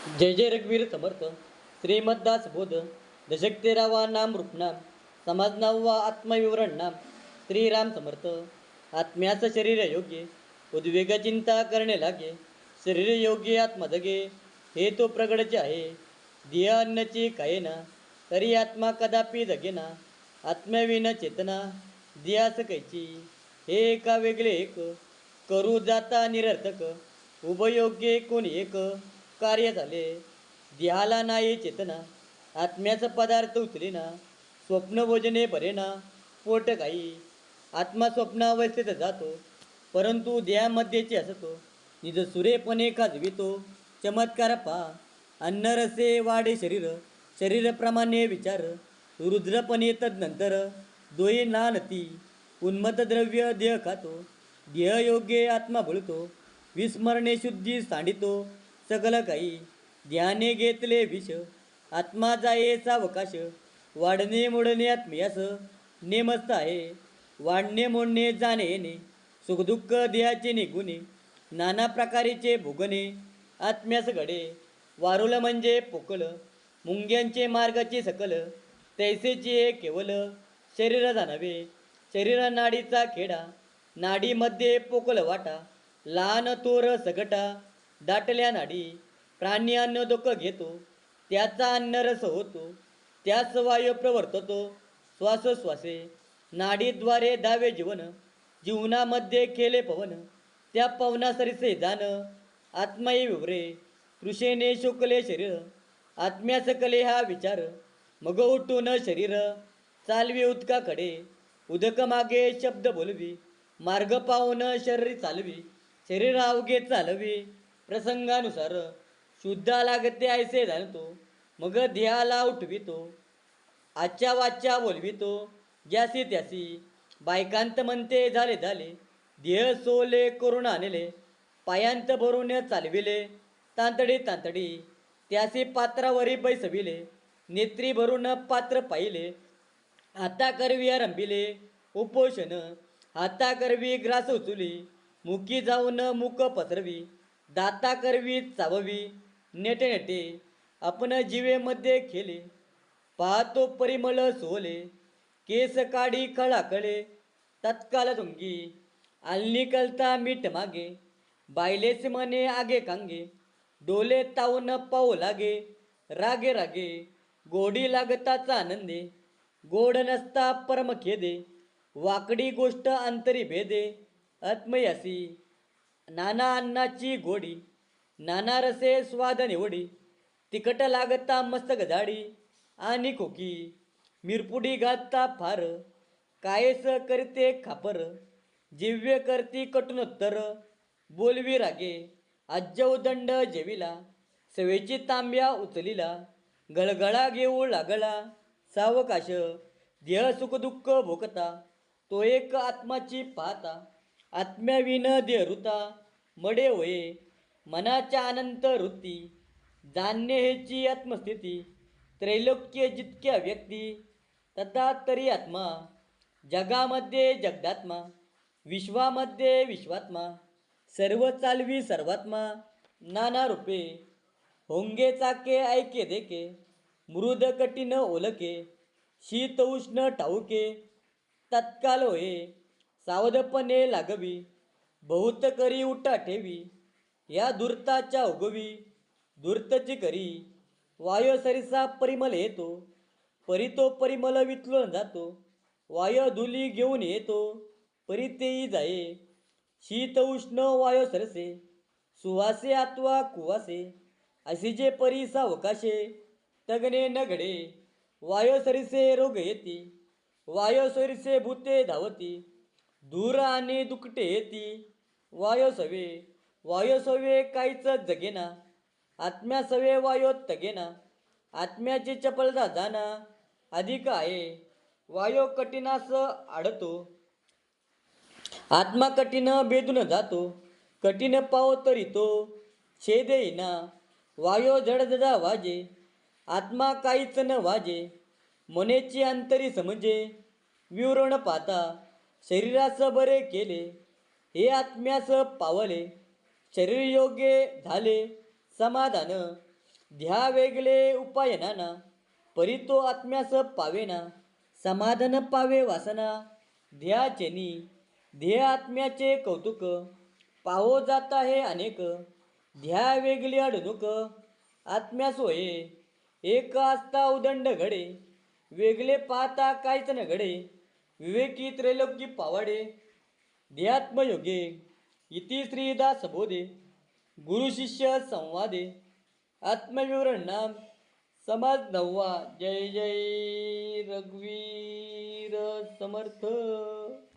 जय जय रघुवीर समर्थ श्रीमद्दास बोध. दशक तेरावा नाम रूपनाम समाज नववा आत्मविवरण नाम. श्रीराम समर्थ. आत्म्याचं शरीर योग्य. उद्वेग चिंता करणे लागे. शरीर योग्य आत्मा जगे हे तो प्रगडचे आहे. धिया अन्नची कायेना. तरी आत्मा कदापि जगेना. आत्म्याविन चेतना. दियास कैची. हे एका वेगळे एक. करू जाता निरर्थक. उभयोग्य कोण एक. कार्य झाले. देहाला नाही चेतना. आत्म्याचा पदार्थ उचले ना स्वप्न भोजने बरेना पोट काही आत्मा स्वप्नावस्थेत जातो. परंतु देहामध्येचे असतो. निज सुरेपणे खाजवितो. चमत्कार पा अन्नरसे वाढे शरीर. शरीरप्रमाणे विचार. रुद्रपणे तदनंतर. दोई नानती. उन्मत द्रव्य देह खातो. देह योग्य आत्मा बळतो विस्मरणे शुद्धी सांडितो. सगळं काही. ध्याने घेतले विष. आत्मा जाये सावकाश वाढणे मोडणे आत्मीयास. नेमस्त आहे. वाढणे मोडणे जाणे येणे. सुखदुःख देहाचे निगुणे. नाना प्रकारेचे भोगणे. आत्म्यास घडे. वारुल म्हणजे पोकळ. मुंग्यांचे मार्गाचे सकल. तैसेचे हे केवल. शरीर जाणावे. शरीर नाडीचा खेडा. नाडीमध्ये पोकळ वाटा. लहान तोर सगटा. दाटल्या नाडी प्राणी अन्न दुःख घेतो त्याचा अन्नरस होतो त्याच वायू प्रवर्ततो श्वासोश्वासे नाडीद्वारे दावे जीवन जीवनामध्ये केले पवन त्या पवनासरीचे जाण आत्माई विवरे कृषेने शुकले शरीर आत्म्यास कले हा विचार मग उठून शरीर चालवी उदकाकडे उदक मागे शब्द बोलवी मार्ग पाहून शरीर चालवी शरीर अवघे चालवी प्रसंगानुसार शुद्ध लागते ऐसे जाणतो मग देहाला उठवितो आजच्या वाच्या बोलवितो ज्यासी त्यासी बायकांत म्हणते झाले झाले देह सोले करून आणले पायांत भरून चालविले तांतडी तांतडी त्यासी पात्रावरी बैसविले नेत्री भरून पात्र पाहिले आता करवी आरंभिले उपोषण आता करवी ग्रास उचुली मुकी जाऊन मुक पसरवी दाता करवी चाववी नेटे नेटे आपण जीवेमध्ये खेले पाहतो परिमळ सोले केस काढी कळाकळे तत्काल तुंगी आलनी कलता मीठ मागे बायलेच मने आगे कांगे डोले तावून पाऊ लागे रागे रागे गोडी लागताचा आनंदे गोड नसता परम खेदे वाकडी गोष्ट अंतरी भेदे आत्मयासी नाना अन्नाची गोडी नाना रसे स्वाद निवडी तिखट लागता मस्तक झाडी आणि खोकी. मिरपुडी घातता फार कायस करते खापर जिव्य करती कटुनोत्तर बोलवी रागे आज्जव दंड जेविला सवेची तांब्या उचलिला गळगळा घेऊ लागला सावकाश देह सुखदुःख भोगता तो एक आत्माची पाहता. आत्म्याविन देहृता मडे होये मनाच्या अनंत वृत्ती जाणणे हेची आत्मस्थिती त्रैलोक्य जितक्या व्यक्ती तथा तरी आत्मा जगामध्ये जगदात्मा विश्वामध्ये विश्वात्मा सर्व चालवी सर्वात्मा नाना रूपे होंगे चाके ऐके देके मृद कठीण ओलके शीत उष्ण ठाऊके तत्काल होये सावधपणे लागवी. बहुत करी उठा ठेवी. या दुर्ताच्या उगवी. दुर्तची करी. वायो सरिसा परिमल येतो. परी तो परिमल वितलून जातो. वायो धुली घेऊन येतो. परी तेही जाये. शीत उष्ण वायो सरसे. सुवासे अथवा कुवासे असे जे परी सावकाशे तगणे नगडे वायो सरिसे रोग येती. वायो सरिसे भूते धावती. दूर आणि दुकटे ती. वायो सवे वायो सवे काहीच जगेना. आत्म्या सवे वायो तगेना. आत्म्याची चपलता जाना. अधिक आहे. वायो कठीणास आडतो. आत्मा कठीण बेदून जातो. कठीण पाव तरी तो छेदेईना वायो जडजडा वाजे. आत्मा काहीच न वाजे. मनेची अंतरी समजे. विवरण पाता. शरीराचं बरे केले हे आत्म्यास पावले शरीर योग्य झाले समाधान ध्या वेगळे उपायनाना परितो आत्म्यास पावेना समाधान पावे वासना ध्या चेनी ध्येय आत्म्याचे कौतुक पावो जाता हे अनेक ध्या वेगळी अडणूक आत्म्यास होये एक असता उदंड घडे वेगळे पाहता काहीच न घडे विवेकी त्रैलोक्य पावाडे ध्यात्मयोगे इति श्रीदासबोधे गुरुशिष्य संवादे आत्मविवरण नाम समाज नववा जय जय रघुवीर समर्थ।